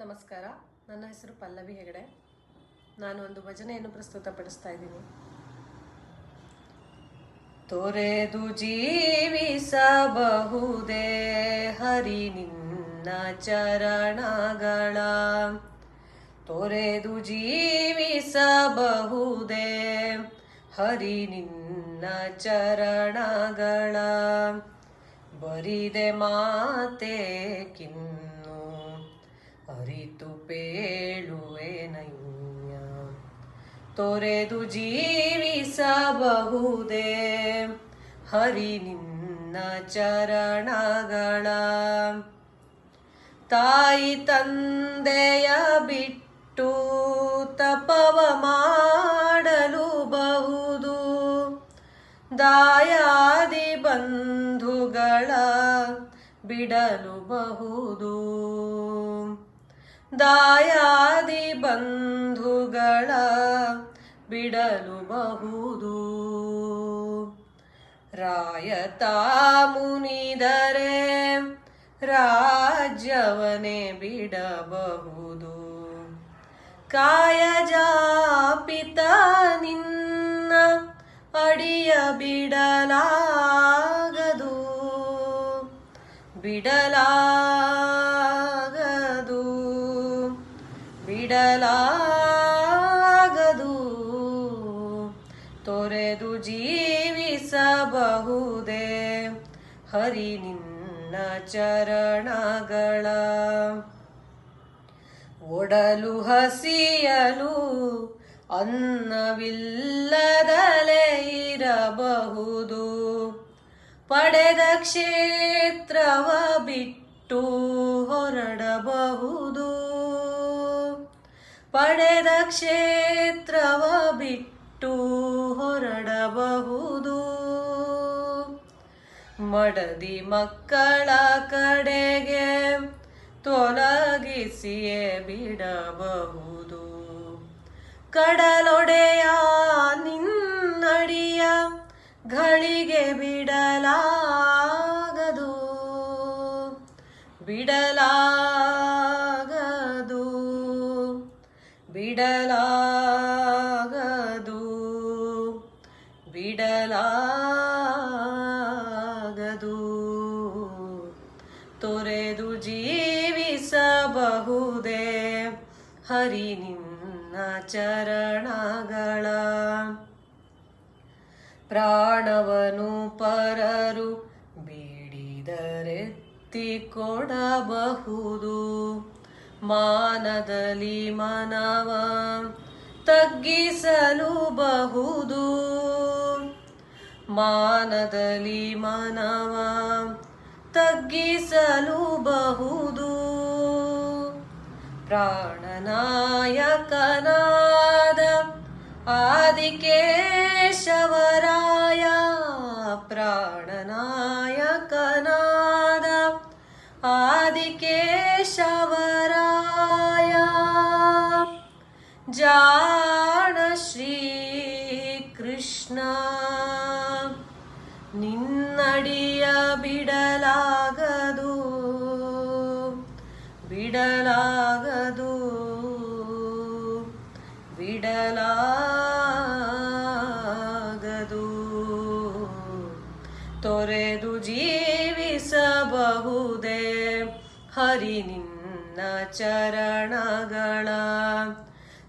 ನಮಸ್ಕಾರ. ನನ್ನ ಹೆಸರು ಪಲ್ಲವಿ ಹೆಗಡೆ. ನಾನು ಒಂದು ಭಜನೆಯನ್ನು ಪ್ರಸ್ತುತಪಡಿಸ್ತಾ ಇದ್ದೀನಿ. ತೊರೆದು ಜೀವಿಸಬಹುದೇ ಹರಿ ನಿನ್ನ ಚರಣಗಳ. ತೊರೆದು ಜೀವಿಸಬಹುದೇ ಹರಿ ನಿನ್ನ ಚರಣಗಳ. ಬರಿದೆ ಮಾತೆ ಕಿನ್ನು ಅರಿತು ಪೇಳುವೆನಯ್ಯ. ತೊರೆದು ಜೀವಿಸಬಹುದೇ. ಹರಿ ನಿನ್ನ ಚರಣಗಳ. ತಾಯಿ ತಂದೆಯ ಬಿಟ್ಟು ತಪವ ಮಾಡಲು ಬಹುದು. ದಾಯಾದಿ ಬಂಧುಗಳ ಬಿಡಲು ಬಹುದು. ದಾಯಾದಿ ಬಂಧುಗಳ ಬಿಡಲು ಬಹುದು. ರಾಯತ ಮುನಿದರೆ ರಾಜ್ಯವನೇ ಬಿಡಬಹುದು. ಕಾಯ ಜಾಪಿತ ನಿನ್ನ ಅಡಿಯ ಬಿಡಲಾಗದು. ಬಿಡಲಾಗದು ಬಿಡಲಾಗದು ತೊರೆದು ಜೀವಿಸಬಹುದೇ? ಹರಿ ನಿನ್ನ ಚರಣಗಳ. ಒಡಲು ಹಸಿಯಲು ಅನ್ನವಿಲ್ಲದಲೇ ಇರಬಹುದು. ಪಡೆದ ಕ್ಷೇತ್ರವ ಬಿಟ್ಟು ಹೊರಡಬಹುದು. ಪಡೆದ ಕ್ಷೇತ್ರವ ಬಿಟ್ಟು ಹೊರಡಬಹುದು. ಮಡದಿ ಮಕ್ಕಳ ಕಡೆಗೆ ತೊಲಗಿಸಿಯೇ ಬಿಡಬಹುದು. ಕಡಲೊಡೆಯ ನಿನ್ನಡಿಯ ಘಳಿಗೆ ಬಿಡಲಾಗದು ಬಿಡಲಾಗದು ಬಿಡಲಾಗದು. ತೊರೆದು ಜೀವಿಸಬಹುದೇ ಹರಿ ನಿನ್ನ ಚರಣಗಳ. ಪ್ರಾಣವನು ಪರರು ಬೇಡಿದರೆತ್ತಿ ಕೊಡಬಹುದು ಮಾನದಲ್ಲಿ ಮನವ ತಗ್ಗಿಸಲು ಬಹುದು. ಮಾನದಲ್ಲಿ ಮನವ ತಗ್ಗಿಸಲು ಬಹುದು. ಪ್ರಾಣನಾಯಕನಾದ ಆದಿಕೇಶವರಾಯ ಪ್ರಾಣನಾಯಕನಾದ ಜಾಣ ಶ್ರೀ ಕೃಷ್ಣ. ನಿನ್ನಡಿಯ ಬಿಡಲಾಗದು ಬಿಡಲಾಗದು ಬಿಡಲಾಗದು. ತೊರೆದು ಜೀವಿಸಬಹುದೇ ಹರಿ ನಿನ್ನ ಚರಣಗಳ.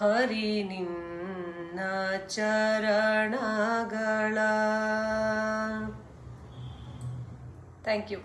ಹರಿ ನಿನ್ನ ಚರಣಗಳ. Thank you